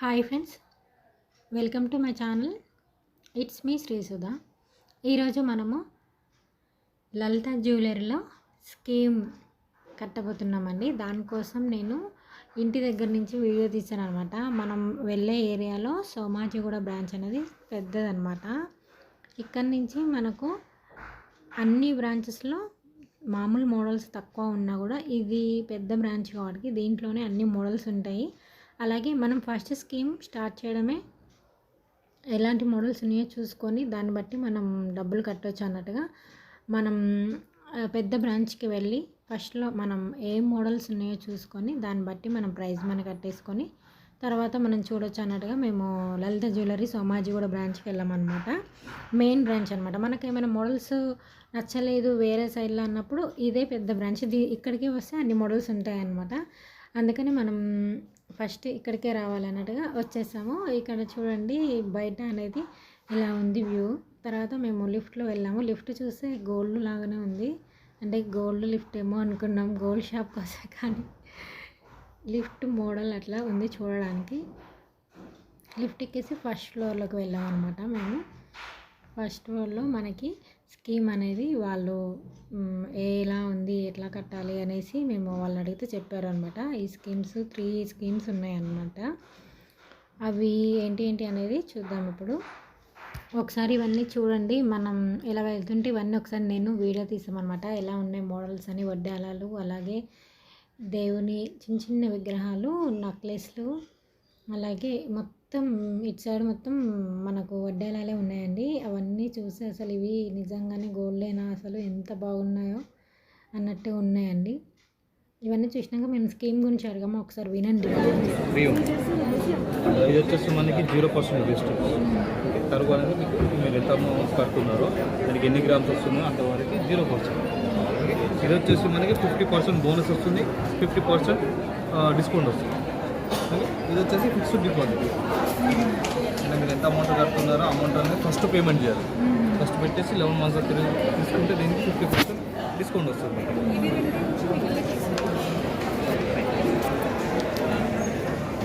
Hi friends welcome to my channel. It's me Srisudha. ఈరోజు మనము లలిత జ్యువెలరీలో scheme కట్టబోతున్నామండి. దానికోసం నేను ఇంటి దగ్గర నుంచి వీడియో తీసాను అనమాట మనం వెళ్ళే ఏరియాలో సోమాజిగూడ బ్రాంచ్ అనేది పెద్దదనమాట ఇక్కడి నుంచి మనకు అన్ని బ్రాంచెస్లో మామూలు మోడల్స్ తక్కువ ఉన్నా కూడా ఇది పెద్ద బ్రాంచ్ కాబట్టి దీంట్లోనే అన్ని మోడల్స్ ఉంటాయి. అలాగే మనం ఫస్ట్ స్కీమ్ స్టార్ట్ చేయడమే ఎలాంటి మోడల్స్ ఉన్నాయో చూసుకొని దాన్ని బట్టి మనం డబ్బులు కట్టవచ్చు అన్నట్టుగా. మనం పెద్ద బ్రాంచ్కి వెళ్ళి ఫస్ట్లో మనం ఏ మోడల్స్ ఉన్నాయో చూసుకొని దాన్ని బట్టి మనం ప్రైజ్ మనీ కట్టేసుకొని తర్వాత మనం చూడొచ్చు అన్నట్టుగా మేము లలిత జ్యువెలరీ సోమాజిగూడ బ్రాంచ్కి వెళ్ళామన్నమాట. మెయిన్ బ్రాంచ్ అనమాట మనకి ఏమైనా మోడల్స్ నచ్చలేదు వేరే సైడ్లో అన్నప్పుడు ఇదే పెద్ద బ్రాంచ్. దీ ఇక్కడికి వస్తే అన్ని మోడల్స్ ఉంటాయన్నమాట. అందుకని మనం ఫస్ట్ ఇక్కడికే రావాలన్నట్టుగా వచ్చేసాము. ఇక్కడ చూడండి బయట అనేది ఇలా ఉంది వ్యూ. తర్వాత మేము లిఫ్ట్లో వెళ్ళాము. లిఫ్ట్ చూస్తే గోల్డ్ లాగానే ఉంది. అంటే గోల్డ్ లిఫ్ట్ ఏమో అనుకున్నాం. గోల్డ్ షాప్ కోసం కానీ లిఫ్ట్ మోడల్ అట్లా ఉంది చూడడానికి. లిఫ్ట్ ఎక్కేసి ఫస్ట్ ఫ్లోర్లోకి వెళ్ళాం అనమాట మేము. ఫస్ట్ ఫ్లోర్లో మనకి స్కీమ్ అనేది వాళ్ళు ఎలా ఉంది ఎట్లా కట్టాలి అనేసి మేము వాళ్ళని అడిగితే చెప్పారు అనమాట ఈ స్కీమ్స్ త్రీ స్కీమ్స్ ఉన్నాయన్నమాట. అవి ఏంటి ఏంటి అనేది చూద్దాం ఇప్పుడు. ఒకసారి ఇవన్నీ చూడండి. మనం ఇలా వెళ్తుంటే ఇవన్నీ ఒకసారి నేను వీడియో తీసామన్నమాట. ఎలా ఉన్నాయి మోడల్స్ అని వడ్డాలాలు అలాగే దేవుని చిన్న చిన్న విగ్రహాలు నక్లెస్లు అలాగే మొత్తం ఇటు సైడ్ మొత్తం మనకు వడ్డాలాలే ఉన్నాయండి. అవన్నీ చూసి అసలు ఇవి నిజంగానే గోల్డేనా? అసలు ఎంత బాగున్నాయో అన్నట్టు ఉన్నాయండి. ఇవన్నీ చూసినాక మేము స్కీమ్ గురించి అడగాము? ఒకసారి వినండి. ఇది వచ్చేసి మనకి జీరో పర్సెంట్ బెస్ట్. తరుగు మీకు మీరు ఎంత కడుతున్నారో దానికి ఎన్ని గ్రామ్స్ వస్తుందో అంతవరకు జీరో పర్సెంట్. ఇది వచ్చేసి మనకి ఫిఫ్టీ పర్సెంట్ బోనస్ వస్తుంది. ఫిఫ్టీ పర్సెంట్ డిస్కౌంట్ వస్తుంది. ఓకే? ఇది వచ్చేసి ఫిక్స్డ్ డిపాజిట్ అంటే మీరు ఎంత అమౌంట్ కడుతున్నారో అమౌంట్ అనేది ఫస్ట్ పేమెంట్ చేయాలి. ఫస్ట్ పెట్టేసి లెవెన్ మంత్స్ తిరిగి తీసుకుంటే దీనికి ఫిఫ్టీ పర్సెంట్ డిస్కౌంట్ వస్తుంది.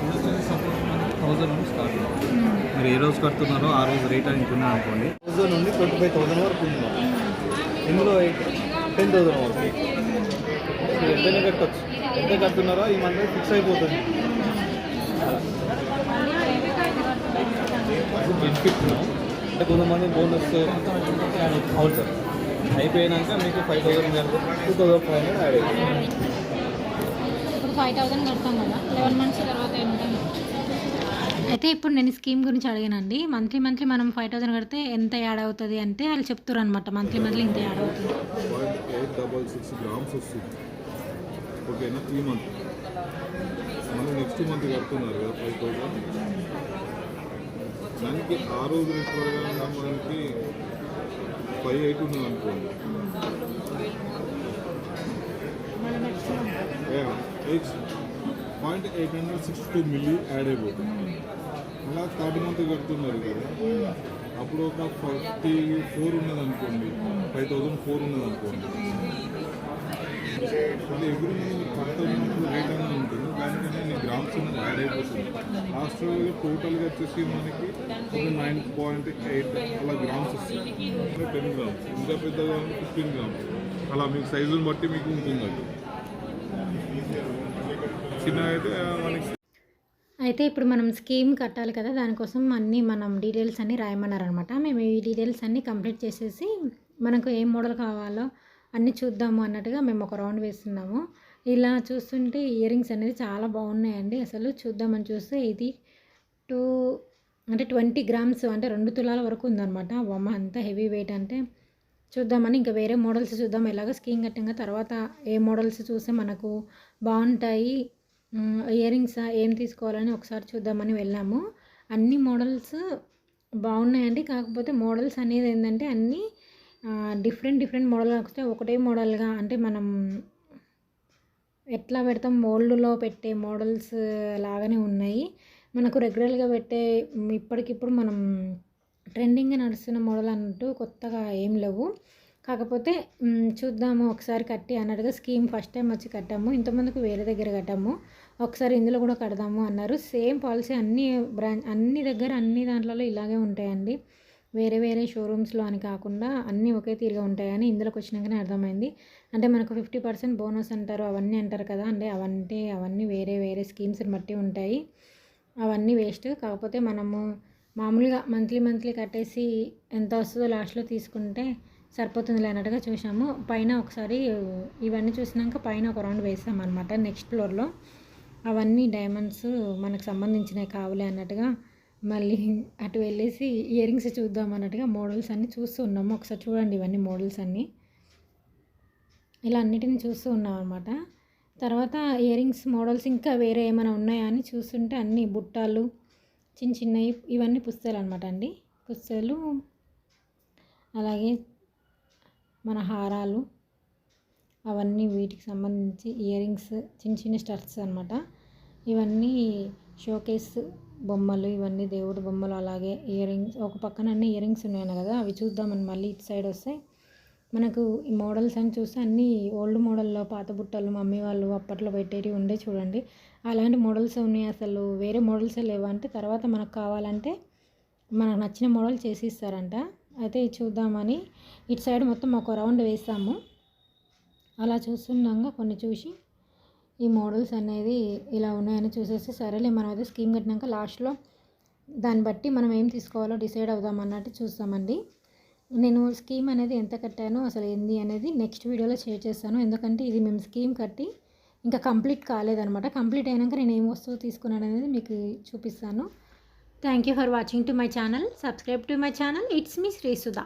ఇది వచ్చేసి సపోజ్ మనకి థౌజండ్ నుండి స్టార్ట్ మీరు ఏ రోజు కడుతున్నారో ఆ రోజు రేట్ అని అనుకోండి. థౌజండ్ నుండి ట్వంటీ ఫైవ్ థౌసండ్ వరకు ఉంది ఇందులో టెన్ థౌసండ్ వరకు. మీరు ఎంతైనా కట్టచ్చు. ఎంత కడుతున్నారో ఈ మంత్ ఫిక్స్ అయిపోతుంది. అంటే కొంతమంది బోనస్ అవును సార్ అయిపోయినాక మీకు five thousand two thousand five hundred add అవుతుంది ఇప్పుడు ఫైవ్ థౌసండ్ కడతాం కదా. లెవెన్ మంత్స్ తర్వాత ఏంటంటే అయితే ఇప్పుడు నేను స్కీమ్ గురించి అడిగానండి. మంత్లీ మంత్లీ మనం ఫైవ్ థౌసండ్ కడితే ఎంత యాడ్ అవుతుంది అంటే వాళ్ళు చెప్తారు అనమాట మంత్లీ మంత్లీ ఇంత యాడ్ అవుతుంది. ఓకేనా మంత్ నెక్స్ట్ మంత్ కడుతున్నారు కదా ఫైవ్ థౌసండ్ దానికి ఆ రోజు రేట్ ప్రకారంగా మనకి ఫైవ్ ఎయిట్ ఉన్నది అనుకోండి point eight hundred sixty two milli add అయిపోతుంది. అలా థర్డ్ మంత్ కడుతున్నారు కదా. అప్పుడు ఒక ఫార్టీ ఫోర్ ఉన్నది అనుకోండి. ఫైవ్ థౌసండ్ ఫోర్ ఉన్నది అనుకోండి. ఎవ్రీ మంత్ ఉన్నప్పుడు రేట్ అనేది ఉంటుంది దానికన్నా గ్రామ్స్ యాడ్ అయిపోతుంది లాస్ట్ టోటల్గా వచ్చేసి మనకి ఒక నైన్ పాయింట్ ఎయిట్ అలా గ్రామ్స్ వస్తుంది టెన్ గ్రామ్స్ ఇంకా పెద్దగా ఫిఫ్టీన్ గ్రామ్స్ అలా మీకు సైజుని బట్టి మీకు ఉంటుంది అది. చిన్న అయితే మనకి అయితే ఇప్పుడు మనం స్కీమ్ కట్టాలి కదా దానికోసం అన్నీ మనం డీటెయిల్స్ అన్నీ రాయమన్నారనమాట. మేము ఈ డీటెయిల్స్ అన్నీ కంప్లీట్ చేసేసి మనకు ఏ మోడల్ కావాలో అన్నీ చూద్దాము అన్నట్టుగా మేము ఒక రౌండ్ వేస్తున్నాము. ఇలా చూస్తుంటే ఇయర్ రింగ్స్ అనేది చాలా బాగున్నాయండి. అసలు చూద్దామని చూస్తే ఇది టూ అంటే ట్వంటీ గ్రామ్స్ అంటే రెండు తులాల వరకు ఉందన్నమాట. బొమ్మ అంత హెవీ వెయిట్ అంటే చూద్దామని ఇంకా వేరే మోడల్స్ చూద్దాం. ఇలాగ స్కీన్ కట్టంగా తర్వాత ఏ మోడల్స్ చూస్తే మనకు బాగుంటాయి ఇయర్ రింగ్స్ ఏం తీసుకోవాలని ఒకసారి చూద్దామని వెళ్ళాము. అన్ని మోడల్స్ బాగున్నాయండి. కాకపోతే మోడల్స్ అనేది ఏంటంటే అన్నీ డిఫరెంట్ డిఫరెంట్ మోడల్ వస్తే ఒకటే మోడల్గా అంటే మనం ఎట్లా పెడతాం? మోల్డ్లో పెట్టే మోడల్స్ లాగానే ఉన్నాయి. మనకు రెగ్యులర్గా పెట్టే ఇప్పటికిప్పుడు మనం ట్రెండింగ్గా నడుస్తున్న మోడల్ అన్నట్టు కొత్తగా ఏం లేవు. కాకపోతే చూద్దాము. ఒకసారి కట్టి అన్నట్టుగా స్కీమ్ ఫస్ట్ టైం వచ్చి కట్టాము. ఇంతమందికి వేరే దగ్గర కట్టాము. ఒకసారి ఇందులో కూడా కడదాము అన్నారు. సేమ్ పాలసీ అన్ని బ్రాంచ్ అన్ని దగ్గర అన్ని దాంట్లలో ఇలాగే ఉంటాయండి. వేరే వేరే షోరూమ్స్లో అని కాకుండా అన్నీ ఒకే తీరుగా ఉంటాయని ఇందులోకి వచ్చినాకనే అర్థమైంది. అంటే మనకు ఫిఫ్టీ పర్సెంట్ బోనస్ అంటారు అవన్నీ అంటారు కదా. అంటే అవన్నీ అవన్నీ వేరే వేరే స్కీమ్స్ని బట్టి ఉంటాయి. అవన్నీ వేస్ట్. కాకపోతే మనము మామూలుగా మంత్లీ మంత్లీ కట్టేసి ఎంత వస్తుందో లాస్ట్లో తీసుకుంటే సరిపోతుంది అన్నట్టుగా చూసాము పైన ఒకసారి ఇవన్నీ చూసినాక పైన ఒక రౌండ్ వేసామన్నమాట అనమాట నెక్స్ట్ ఫ్లోర్లో. అవన్నీ డైమండ్స్ మనకు సంబంధించినవి కావాలి అన్నట్టుగా మళ్ళీ అటు వెళ్ళేసి ఇయర్ రింగ్స్ చూద్దాం అన్నట్టుగా మోడల్స్ అన్నీ చూస్తూ ఉన్నాము. ఒకసారి చూడండి ఇవన్నీ మోడల్స్ అన్నీ. ఇలా అన్నిటిని చూస్తూ ఉన్నాం అనమాట తర్వాత ఇయర్ రింగ్స్ మోడల్స్ ఇంకా వేరే ఏమైనా ఉన్నాయా అని చూస్తుంటే అన్ని బుట్టాలు చిన్న చిన్నవి ఇవన్నీ పుస్తకాలు అనమాట అండి. పుస్తకాలు అలాగే మన హారాలు అవన్నీ వీటికి సంబంధించి ఇయర్ రింగ్స్ చిన్న చిన్న స్టర్స్ అనమాట ఇవన్నీ షోకేస్ బొమ్మలు ఇవన్నీ దేవుడు బొమ్మలు అలాగే ఇయర్ రింగ్స్ ఒక పక్కన అన్ని ఇయర్ రింగ్స్ ఉన్నాయి కదా అవి చూద్దామని మళ్ళీ ఇటు సైడ్ వస్తే మనకు ఈ మోడల్స్ అని చూస్తే అన్నీ ఓల్డ్ మోడల్లో పాత బుట్టలు మమ్మీ వాళ్ళు అప్పట్లో పెట్టేవి ఉండే చూడండి. అలాంటి మోడల్స్ ఉన్నాయి అసలు వేరే మోడల్స్ లేవా అంటే తర్వాత మనకు కావాలంటే మనకు నచ్చిన మోడల్ చేసి ఇస్తారంట అయితే ఇది చూద్దామని ఇటు సైడ్ మొత్తం ఒక రౌండ్ వేసాము. అలా చూస్తుండగా కొన్ని చూసి ఈ మోడల్స్ అనేది ఇలా ఉన్నాయని చూసేసి సరేలే మనం అయితే స్కీమ్ కట్టినాక లాస్ట్లో దాన్ని బట్టి మనం ఏం తీసుకోవాలో డిసైడ్ అవుదాం అన్నట్టు చూస్తామండి. నేను స్కీమ్ అనేది ఎంత కట్టాను అసలు ఏంది అనేది నెక్స్ట్ వీడియోలో షేర్ చేస్తాను. ఎందుకంటే ఇది మేము స్కీమ్ కట్టి ఇంకా కంప్లీట్ కాలేదనమాట కంప్లీట్ అయినాక నేను ఏం వస్తువు తీసుకున్నాను అనేది మీకు చూపిస్తాను. Thank you for watching to my channel. Subscribe to my channel. It's me Srisudha